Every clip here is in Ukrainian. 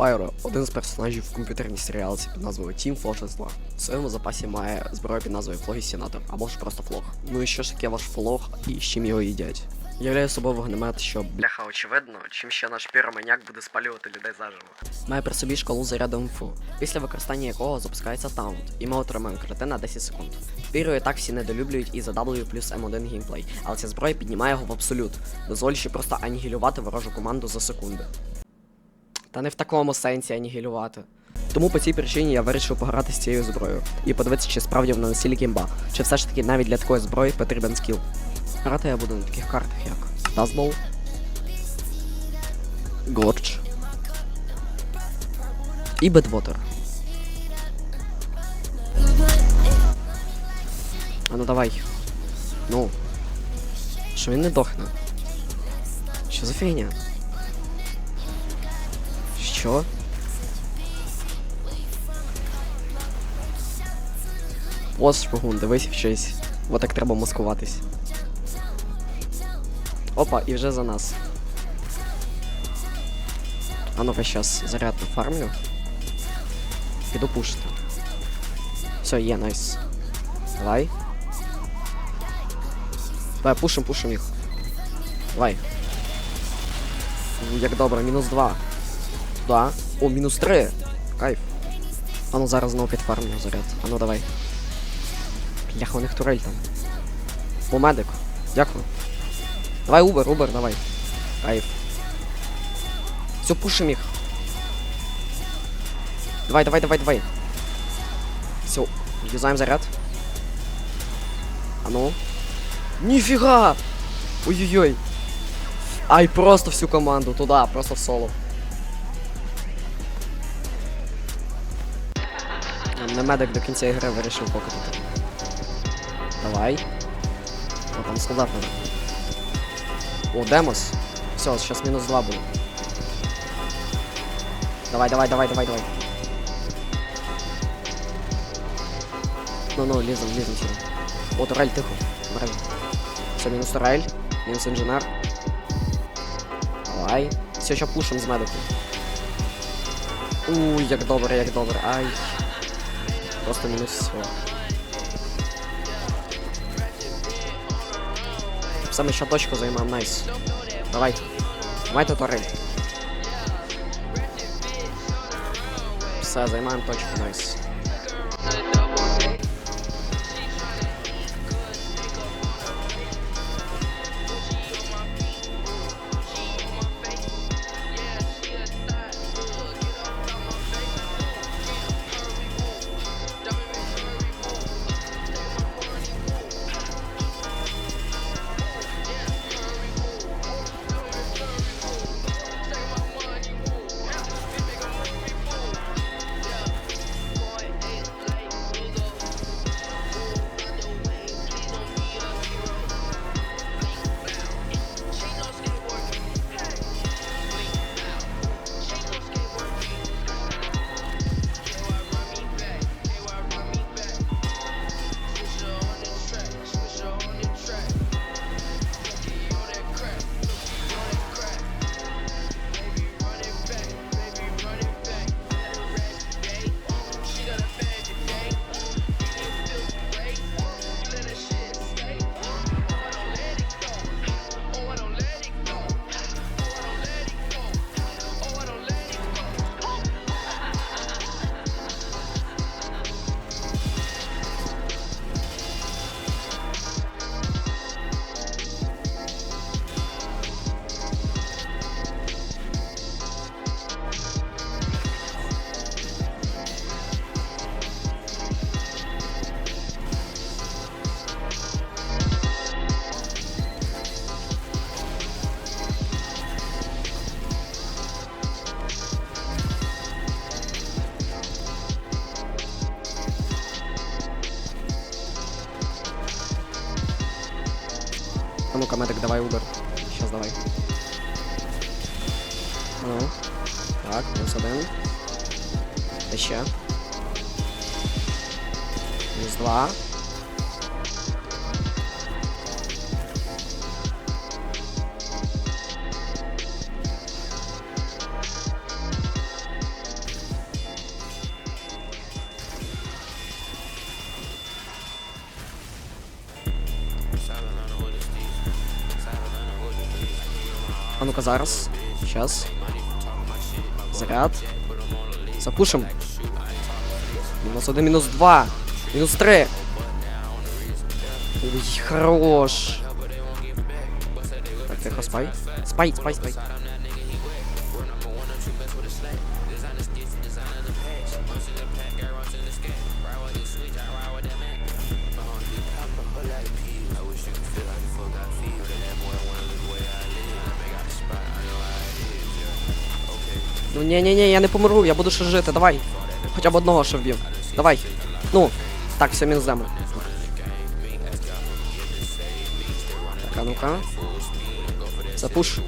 Пайро один з персонажів в комп'ютерній серіалці під назвою Team Fortress 2. В своєму запасі має зброю під назвою Флогі Сенатор, або ж просто флог. Ну і що ж таке ваш флог і з чим його їдять? Являє собою вогнемет, що бляха очевидно, чим ще наш піроманяк буде спалювати людей заживо. Має при собі шкалу заряду інфу, після використання якого запускається таунт, і ми отримаємо крити на 10 секунд. Піру і так всі недолюблюють і за W плюс M1 геймплей, але ця зброя піднімає його в абсолют, дозволяючи просто анігілювати ворожу команду за секунди. Та не в такому сенсі анігілювати. Тому по цій причині я вирішив пограти з цією зброєю і подивитися, чи справді вона настільки імба, чи все ж таки навіть для такої зброї потрібен скіл. Грати я буду на таких картах, як Dustball, Gorge і Bedwater. А ну давай. Ну. Що він не дохне? Що за фігня? Що? Ось шпигун, дивись вчись. Вот так треба маскуватись. Опа, і вже за нас. А ну-ка щас заряд нафармлю. Піду пушити. Все, є, найс. Давай. Давай, пушим, пушим їх. Давай. Як добре, мінус 2. Да. О, мінус 3. Кайф. А ну зараз знову підфармлю заряд. А ну давай. Бляха, у них турель там. О, медик. Дякую. Давай, Убер, Убер, давай. Кайф. Все, пушим їх. Давай, давай, давай, давай. Все, юзаем заряд. А ну. Нифига! Ой-ой-ой. Ай, просто всю команду туда, просто в соло. Не медик до кінця ігри вирішив покатати. Давай. О, там солдат. О, Демос. Все, сейчас минус 2 будет. Давай, давай, давай, давай, давай. Ну, ну, лізем, лізем сюди. О, турель, тихо. Турель. Все, мінус турель, мінус інженер. Давай. Все, ще пушим з медику. Уй, як добре, як добре. Ай. Просто минус все. Сам еще точку займем, найс. Давай. Давай тут орель. Все, займаем точку, найс. Медик, давай удар. Сейчас давай. Ну. Так, плюс один. Та ще. Плюс два. Seven on a А ну-ка зараз. Сейчас. Заряд. Запушим. Мінус один, мінус два. Мінус три. Ой, хорош. Так, тихо, спай. Спай, спай, спай. Ну ні, я не помру, я буду ще жити, давай. Хоча б одного ще вб'ю. Давай. Ну. Так, все, мінус землю. Так, а ну-ка. Запуш.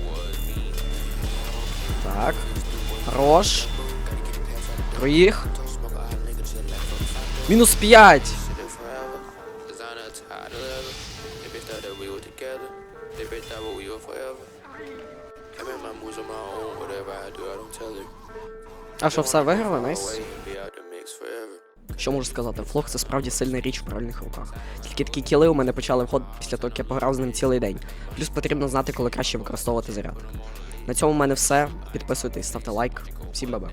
Так. Хорош. Троїх. Мінус 5. Designer tired of leather. They bitch thought that we were together. They bitch thought what we were forever. I make my moves on my own. А що, все виграли? Найс. Що можу сказати? Флог це справді сильна річ в правильних руках. Тільки такі кіли у мене почали входити після того, як я пограв з ним цілий день. Плюс потрібно знати, коли краще використовувати заряд. На цьому в мене все. Підписуйтесь, ставте лайк. Всім баба.